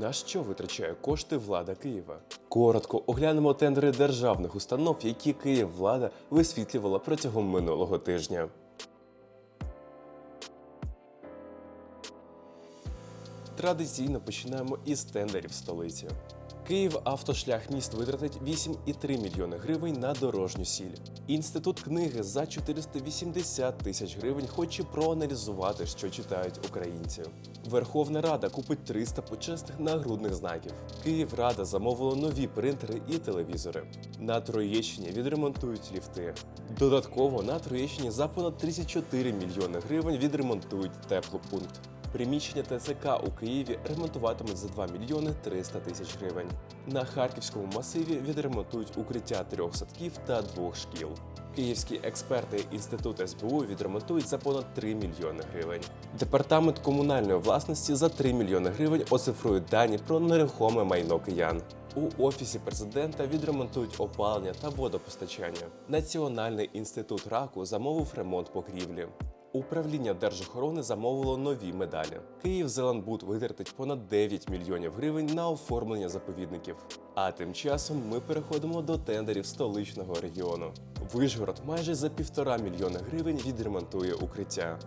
На що витрачає кошти влада Києва? Коротко оглянемо тендери державних установ, які Київвлада висвітлювала протягом минулого тижня. Традиційно починаємо із тендерів столиці. Київ автошлях міст витратить 8,3 мільйони гривень на дорожню сіль. Інститут книги за 480 тисяч гривень хоче проаналізувати, що читають українці. Верховна Рада купить 300 почесних нагрудних знаків. Київрада замовила нові принтери і телевізори. На Троєщині відремонтують ліфти. Додатково на Троєщині за понад 34 мільйони гривень відремонтують теплопункт. Приміщення ТЦК у Києві ремонтуватимуть за 2 мільйони 300 тисяч гривень. На харківському масиві відремонтують укриття трьох садків та двох шкіл. Київські експерти Інституту СБУ відремонтують за понад 3 мільйони гривень. Департамент комунальної власності за 3 мільйони гривень оцифрують дані про нерухоме майно киян. У офісі президента відремонтують опалення та водопостачання. Національний інститут раку замовив ремонт покрівлі. Управління держохорони замовило нові медалі. Київ Зеленбуд витратить понад 9 мільйонів гривень на оформлення заповідників. А тим часом ми переходимо до тендерів столичного регіону. Вишгород майже за півтора мільйона гривень відремонтує укриття.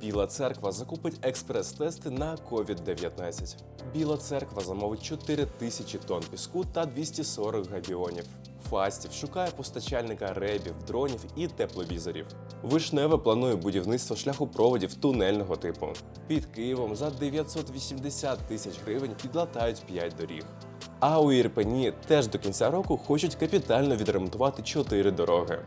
Біла церква закупить експрес-тести на COVID-19. Біла церква замовить 4 тисячі тонн піску та 240 габіонів. Фастів шукає постачальника ребів, дронів і тепловізорів. Вишневе планує будівництво шляхопроводів тунельного типу. Під Києвом за 980 тисяч гривень підлатають 5 доріг. А у Ірпені теж до кінця року хочуть капітально відремонтувати 4 дороги.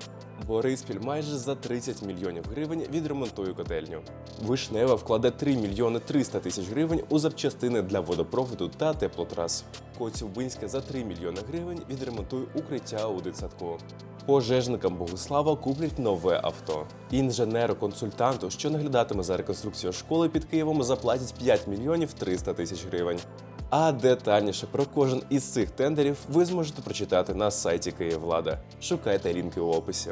Бориспіль майже за 30 мільйонів гривень відремонтує котельню. Вишнева вкладе 3 мільйони 300 тисяч гривень у запчастини для водопроводу та теплотрас. Коцюбинське за 3 мільйони гривень відремонтує укриття у дитсадку. Пожежникам Богуслава куплять нове авто. Інженеру-консультанту, що наглядатиме за реконструкцією школи під Києвом, заплатять 5 мільйонів 300 тисяч гривень. А детальніше про кожен із цих тендерів ви зможете прочитати на сайті Київвлада. Шукайте лінки у описі.